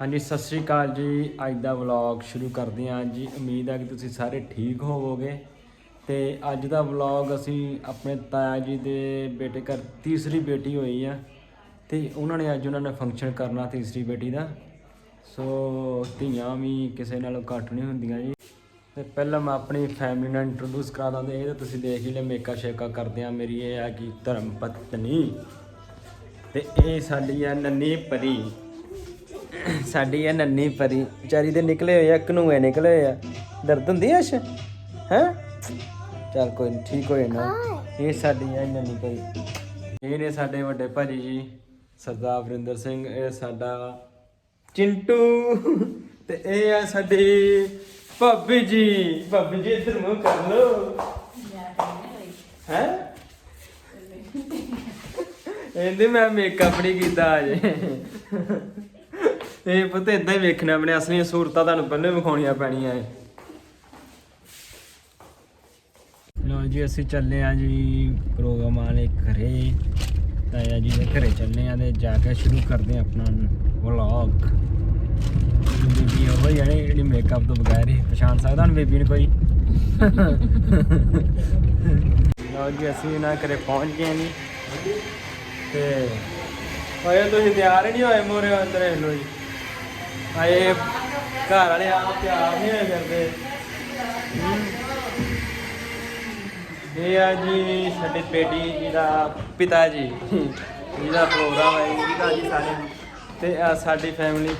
ਹਾਂਜੀ, ਸਤਿ ਸ੍ਰੀ ਅਕਾਲ ਜੀ। ਅੱਜ ਦਾ ਵਲੌਗ ਸ਼ੁਰੂ ਕਰਦੇ ਹਾਂ ਜੀ। ਉਮੀਦ ਹੈ ਕਿ ਤੁਸੀਂ ਸਾਰੇ ਠੀਕ ਹੋਵੋਗੇ। ਤੇ ਅੱਜ ਦਾ ਵਲੌਗ ਅਸੀਂ ਆਪਣੇ ਤਾਇਆ ਜੀ ਦੇ ਬੇਟੇ ਘਰ ਤੀਸਰੀ ਬੇਟੀ ਹੋਈ ਆ। ਤੇ ਉਹਨਾਂ ਨੇ ਅੱਜ ਉਹਨਾਂ ਨੇ ਫੰਕਸ਼ਨ ਕਰਨਾ ਤੀਸਰੀ ਬੇਟੀ ਦਾ। ਸੋ ਧੀਆਂ ਵੀ ਕਿਸੇ ਨਾਲੋਂ ਘੱਟ ਨਹੀਂ ਹੁੰਦੀਆਂ ਜੀ। ਤੇ ਪਹਿਲਾਂ ਮੈਂ ਆਪਣੀ ਫੈਮਿਲੀ ਨਾਲ ਇੰਟਰੋਡਿਊਸ ਕਰਾ ਦਾਂ ਤੇ ਇਹ ਤਾਂ ਤੁਸੀਂ ਦੇਖ ਹੀ ਲਿਆ, ਮੇਕਾ ਸ਼ੇਕਾ ਕਰਦੇ ਆ। ਮੇਰੀ ਇਹ ਆ ਕਿ ਧਰਮ ਪਤਨੀ। ਤੇ ਇਹ ਸਾਡੀ ਆ ਨੰਨੀ ਪਰੀ ਸਾਡੀ ਇਹ ਨੰਨੀ ਪਰੀ ਵਿਚਾਰੀ ਦੇ ਨਿਕਲੇ ਹੋਏ ਆ ਕਨੂਏ ਨਿਕਲੇ ਹੋਏ ਆ। ਦਰਦ ਹੁੰਦੀ ਐ ਅਸ਼ ਹੈ? ਚੱਲ ਕੋਈ ਨੀ, ਠੀਕ ਹੋ ਜਾਣਾ ਇਹ ਸਾਡੀ ਆ ਨੰਨੀ ਪਰੀ। ਇਹ ਨੇ ਸਾਡੇ ਵੱਡੇ ਭਾਜੀ ਜੀ, ਸਰਦਾਰ ਵਰਿੰਦਰ ਸਿੰਘ, ਇਹ ਸਾਡਾ ਚਿੰਟੂ। ਤੇ ਇਹ ਆ ਸਾਡੀ ਭਾਬੀ ਜੀ। ਭਾਬੀ ਜੀ, ਇੱਧਰ ਮੂੰਹ ਕਰ ਲੋ ਹੈ? ਇਹਦੇ ਮੈਂ ਮੇਕਅਪ ਨਹੀਂ ਕੀਤਾ ਅਜੇ। ਇਹ ਪੁੱਤ ਇਦਾਂ ਹੀ ਵੇਖਣਾ ਆਪਣੇ ਅਸਲੀਆਂ ਸੂਰਤਾਂ ਤੁਹਾਨੂੰ ਪਹਿਲੇ ਵਿਖਾਉਣੀਆਂ ਪੈਣੀਆਂ ਏ ਲੋ ਜੀ, ਅਸੀਂ ਚੱਲੇ ਆ ਜੀ ਪ੍ਰੋਗਰਾਮ ਵਾਲੇ ਘਰੇ। ਤਾਇਆ ਜੀ ਦੇ ਘਰੇ ਚੱਲੇ ਆ ਤੇ ਜਾ ਕੇ ਸ਼ੁਰੂ ਕਰਦੇ ਆ ਆਪਣਾ ਵਲੌਗ ਬੀਬੀ ਉਹ ਹੀ ਜਿਹੜੀ ਮੇਕਅਪ ਤੋਂ ਬਗੈਰ ਹੀ ਪਛਾਣ ਸਕਦਾ ਹੁਣ ਬੀਬੀ ਨੂੰ ਕੋਈ। ਲੋ ਜੀ, ਅਸੀਂ ਇਹਨਾਂ ਘਰੇ ਪਹੁੰਚ ਗਏ ਜੀ। ਤੇ ਹੋਏ ਤੁਸੀਂ ਤਿਆਰ ਨਹੀਂ ਹੋਏ ਮੋਰੇ, ਅੰਦਰ ਲੋ ਜੀ। ਆਏ ਘਰ ਵਾਲੇ ਆ ਤਿਆਰ ਨਹੀਂ ਹੋਏ ਕਰਦੇ। ਇਹ ਆ ਜੀ ਸਾਡੇ ਬੇਟੀ ਜੀ ਦਾ ਪਿਤਾ ਜੀ। ਜਿਹਦਾ ਪ੍ਰੋਗਰਾਮ ਹੈ ਜਿਹਦਾ ਜੀ ਸਾਰੇ ਤੇ ਆ ਸਾਡੀ ਫੈਮਿਲੀ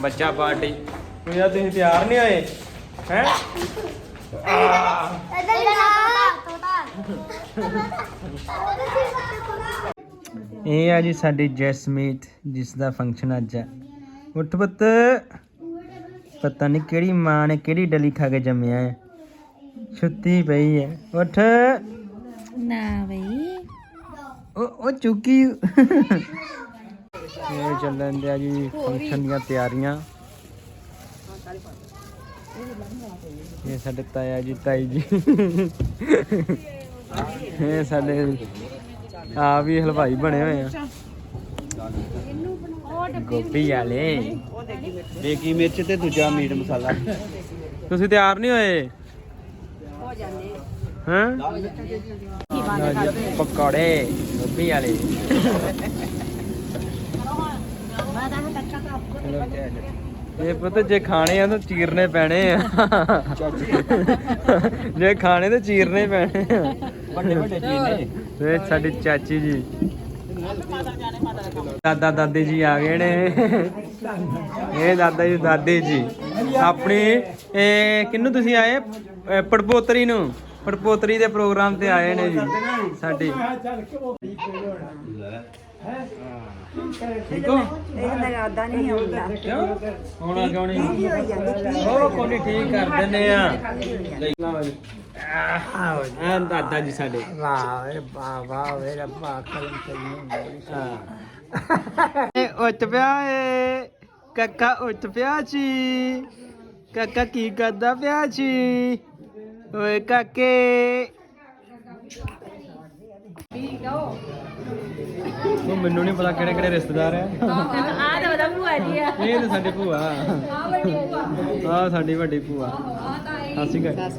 ਬੱਚਾ ਪਾਰਟੀ ਤੁਸੀਂ ਤੁਸੀਂ ਤਿਆਰ ਨਹੀਂ ਹੋਏ, ਹੈ? ਇਹ ਆ ਜੀ ਸਾਡੀ ਜੈਸਮੀਤ ਜਿਸ ਦਾ ਫੰਕਸ਼ਨ ਅੱਜ ਹੈ। ਉੱਠ ਪੁੱਤ। ਪਤਾ ਨਹੀਂ ਕਿਹੜੀ ਮਾਂ ਨੇ ਕਿਹੜੀ ਡਲੀ ਖਾ ਕੇ ਜੰਮਿਆ ਹੈ। ਸੁੱਤੀ ਪਈ ਹੈ। ਉੱਠ। ਨਾ ਬਈ। ਉਹ ਉਹ ਚੁੱਕੀ। ਇਹ ਚੱਲਣ ਦਿਆ ਜੀ ਫੰਕਸ਼ਨ ਦੀਆਂ ਤਿਆਰੀਆਂ। ਇਹ ਸਾਡੇ ਤਾਇਆ ਜੀ ਤਾਈ ਜੀ। ਇਹ ਸਾਡੇ ਆ ਵੀ ਹਲਵਾਈ ਬਣੇ ਹੋਏ ਆ। ਗੋਪੀ ਵਾਲੇ। ਦੇਗੀ ਮਿਰਚ ਤੇ ਦੂਜਾ ਮੀਟ ਮਸਾਲਾ। ਤੁਸੀਂ ਤਿਆਰ ਨਹੀਂ ਹੋਏ? ਹਾਂ? ਪਕੌੜੇ ਗੋਭੀ ਵਾਲੇ। ਇਹ ਪੁੱਤ ਜੇ ਖਾਣੇ ਆ ਤਾਂ ਚੀਰਨੇ ਪੈਣੇ ਆ। ਜੇ ਖਾਣੇ ਤਾਂ ਚੀਰਨੇ ਪੈਣੇ ਆ। ਵੱਡੇ ਵੱਡੇ ਚੀਜ਼ ਨੇ ਤੇ ਸਾਡੀ ਚਾਚੀ ਜੀ। ਦਾਦਾ ਦਾਦੀ ਜੀ ਆ ਗਏ ਨੇ। ਇਹ ਦਾਦਾ ਜੀ, ਦਾਦੀ ਜੀ। ਆਪਣੀ, ਇਹ ਕਿੰਨੂੰ ਤੁਸੀਂ ਆਏ? ਪੜਪੋਤਰੀ ਨੂੰ। ਪੜਪੋਤਰੀ ਦੇ ਪ੍ਰੋਗਰਾਮ ਤੇ ਆਏ ਨੇ ਜੀ, ਸਾਡੀ। ਠੀਕ ਹੋ? ਇਹ ਨਰਾਦਾ ਨਹੀਂ ਆਉਂਦਾ। ਕਿਉਂ? ਹੋਣਾ ਕਿਉਂ ਨਹੀਂ? ਉਹ ਕੋਈ ਠੀਕ ਕਰ ਦਿੰਨੇ ਆ। ਆ ਦਾਦਾ ਜੀ ਸਾਡੇ। ਵਾਹ ਵੇ ਵਾਹ ਵਾਹ ਵੇ ਰੱਬਾ ਕਲਮ ਚਲੀ ਇਹ ਉੱਠ ਪਿਆ ਏ। ਕਾਕਾ ਉੱਠ ਪਿਆ ਸੀ ਕਾਕਾ ਕੀ ਕਰਦਾ ਪਿਆ ਸੀ ਓਏ ਕਾਕੇ। ਉਹ ਮੈਨੂੰ ਨਹੀਂ ਪਤਾ ਕਿਹੜੇ ਕਿਹੜੇ ਰਿਸ਼ਤੇਦਾਰ ਆ। ਆ ਤਾਂ ਉਹਦਾ ਭੂਆ ਜੀ ਆ। ਇਹ ਤਾਂ ਸਾਡੇ ਭੂਆ। ਆ ਸਾਡੀ ਵੱਡੀ ਭੂਆ। ਸਤਿ ਸ਼੍ਰੀ ਅਕਾਲ।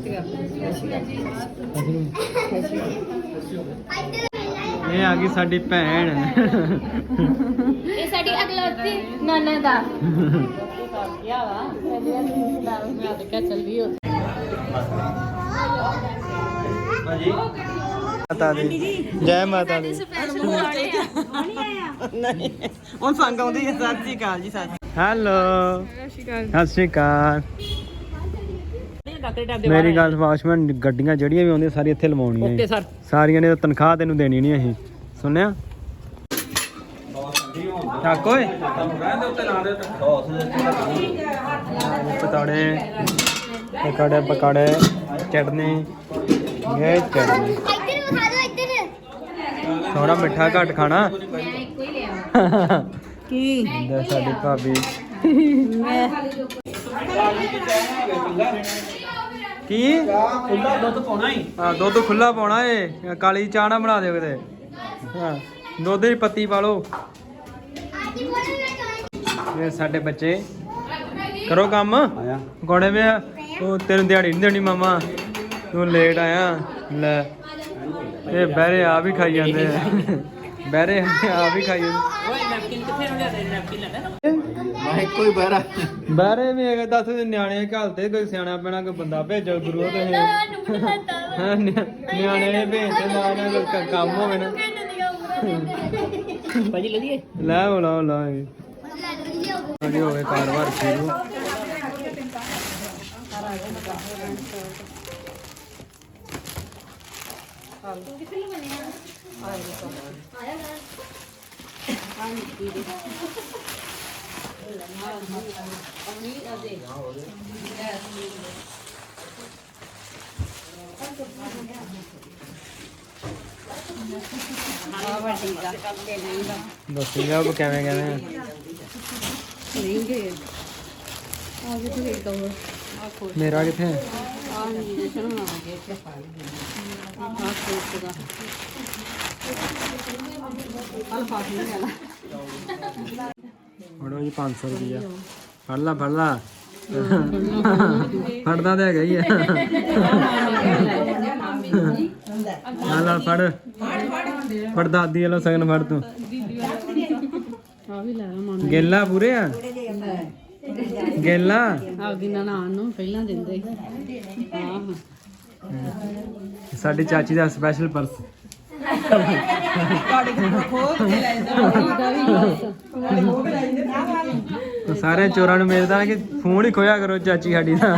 ਇਹ ਆ ਗਈ ਸਾਡੀ ਭੈਣ। ਇਹ ਸਾਡੀ ਅਗਲੌਤੀ ਨਾਨਾ ਦਾ। ਮਾਤਾ ਦੀ। ਜੈ ਮਾਤਾ ਦੀ। ਹੁਣ ਸੰਗ ਆਉਂਦੀ ਹੈ। ਸਤਿ ਸ਼੍ਰੀ ਅਕਾਲ ਜੀ ਸਤਿ ਹੈਲੋ। ਸਤਿ ਸ਼੍ਰੀ ਅਕਾਲ। ਮੇਰੀ ਗੱਲ ਵਾਸ਼ਮੈਨ ਗੱਡੀਆਂ ਜਿਹੜੀਆਂ ਵੀ ਆਉਂਦੀਆਂ ਸਾਰੀਆਂ ਇੱਥੇ ਲਵਾਉਣੀਆਂ ਓਕੇ ਸਰ। ਸਾਰੀਆਂ ਨੇ ਤਨਖਾਹ ਤੈਨੂੰ ਦੇਣੀ ਨਹੀਂ ਅਸੀਂ। ਸੁਣਿਆ? ਠਾਕ ਓਏ? ਪਤੌੜੇ ਪਕੌੜੇ ਪਕੌੜੇ ਚਟਨੀ। ਇਹ ਚਟਨੀ ਇੱਧਰ ਵਿਖਾ ਦਿਓ ਇੱਧਰ ਥੋੜਾ ਮਿੱਠਾ ਘੱਟ ਖਾਣਾ? ਮੈਂ ਇੱਕੋ ਹੀ ਲਿਆ। ਕੀ? ਇੰਦਰ ਸਾਡੀ ਭਾਬੀ। ਕੀ? ਖੁੱਲਾ ਦੁੱਧ ਪਾਉਣਾ ਹੀ ਆ ਦੁੱਧ ਖੁੱਲਾ ਪਾਉਣਾ ਏ। ਕਾਲੀ ਚਾਹ ਨਾ ਬਣਾ ਦਿਓ ਕਿਤੇ। ਹਾਂ ਦੁੱਧ ਦੀ ਪੱਤੀ ਪਾ ਲਓ। ਇਹ ਸਾਡੇ ਬੱਚੇ। ਕਰੋ ਕੰਮ। ਆਇਆ। ਕੋਣੇ ਵੇ ਆ। ਉਹ ਤੈਨੂੰ ਦਿਹਾੜੀ ਨਹੀਂ ਦੇਣੀ ਮਾਮਾ। ਤੂੰ ਲੇਟ ਆਇਆ। ਲੈ। ਇਹ ਬਹਿਰੇ ਆ ਵੀ ਖਾਈ ਜਾਂਦੇ ਆ। ਬਹਿਰੇ ਆ ਵੀ ਖਾਈ ਜਾਂਦੇ। ਮੈਂ ਇੱਕੋ ਬਹਿਰਾ ਬਹਿਰੇ ਵੀ ਹੈਗੇ ਦੱਸ ਦੇ ਨਿਆਣੇ ਘਲਤੇ ਕੋਈ ਸਿਆਣਾ ਪੈਣਾ ਕੋਈ ਬੰਦਾ ਭੇਜੋ ਗੁਰੂ ਤੇ ਹਾਂ ਨਿਆਣੇ ਭੇਜਦੇ ਨਾ ਨਾ ਕੋਈ ਕੰਮ ਹੋਵੇ ਨਾ। ਭਾਜੀ ਲੈ ਲਈਏ ਲੈ ਆਓ, ਲਾਓ ਲਾਓ ਹੋਵੇ ਕਾਰੋਬਾਰ ਸ਼ੁਰੂ। ਦੱਸੀਗਾ ਉਹ ਕਿਵੇਂ ਕਹਿੰਦੇ ਆ ਮੇਰਾ ਕਿੱਥੇ ਹੈ? ਫੜੋ ਜੀ 500 ਰੁਪਇਆ ਫੜ ਲਾ ਫੜ ਲਾ। ਫੜਦਾ ਤੇ ਹੈਗਾ ਹੀ ਆ। ਆ ਲਾ ਫੜ। ਫੜ ਦਾਦੀ ਵਾਲਾ ਸਗਨ ਫੜ ਤੂੰ। ਗੇਲਾ ਪੂਰੇ ਆ? ਗੇਲਾ? ਆਪਦੀ ਨਨਾਣ ਨੂੰ ਪਹਿਲਾਂ ਦਿੰਦੇ। ਆਹ ਸਾਡੀ ਚਾਚੀ ਦਾ ਸਪੈਸ਼ਲ ਪਰਸ ਸਾਰੇ ਚੋਰਾਂ ਨੂੰ ਮਿਲਦਾ ਕਿ ਫੋਨ ਹੀ ਖੋਇਆ ਕਰੋ ਚਾਚੀ ਸਾਡੀ ਦਾ।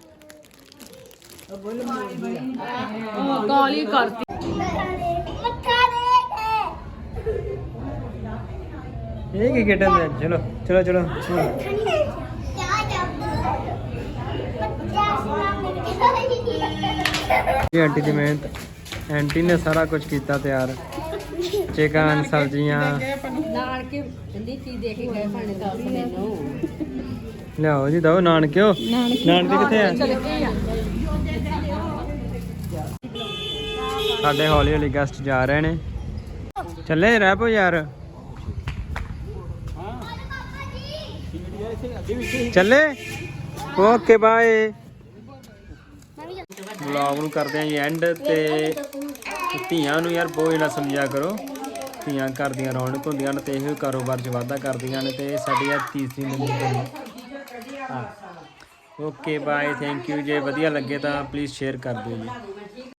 ਕਾਲੀ ਕਰਤੀ ਇਹ ਕੀ ਖੇਡਣ ਦੇ? ਚਲੋ ਚਲੋ ਚਲੋ। ਇਹ ਆਂਟੀ ਦੀ ਮਿਹਨਤ। ਆਂਟੀ ਨੇ ਸਾਰਾ ਕੁਝ ਕੀਤਾ ਤਿਆਰ। ਚਿਕਨ, ਸਬਜ਼ੀਆਂ। ਨਾਲ ਕੇ ਜੰਦੀ ਚੀਜ਼ ਦੇ ਕੇ ਗਏ ਭਾਣੇ ਤਾਂ ਆਪਣੇ ਲਿਆਓ ਜੀ ਦੋ ਨਾਨਕਿਓ। ਨਾਨਕੇ ਕਿੱਥੇ ਆ? ਸਾਡੇ ਹੌਲੀ ਹੌਲੀ ਗੈਸਟ ਜਾ ਰਹੇ ਨੇ। ਚੱਲੇ ਰਹਿ ਪੋ ਯਾਰ। ਚੱਲੇ? Okay bye. ਵਲੌਗ ਨੂੰ ਕਰਦੇ ਆਂ ਜੀ ਐਂਡ ਤੇ ਧੀਆਂ ਨੂੰ ਯਾਰ ਬਹੁਤ ਨਾ ਸਮਝਿਆ ਕਰੋ। ਧੀਆਂ ਘਰ ਦੀਆਂ ਰੌਣਕ ਹੁੰਦੀਆਂ ਨੇ ਤੇ ਇਹੋ ਕਾਰੋਬਾਰ 'ਚ ਵਾਧਾ ਕਰਦੀਆਂ ਨੇ ਤੇ ਸਾਡੀ ਆ ਤੀਸਰੀ ਮੰਜ਼ਿਲ ਤੇ ਓਕੇ ਬਾਏ ਥੈਂਕ ਯੂ ਜੇ ਵਧੀਆ ਲੱਗੇ ਤਾਂ ਪਲੀਜ਼ ਸ਼ੇਅਰ ਕਰ ਦਿਓ ਜੀ।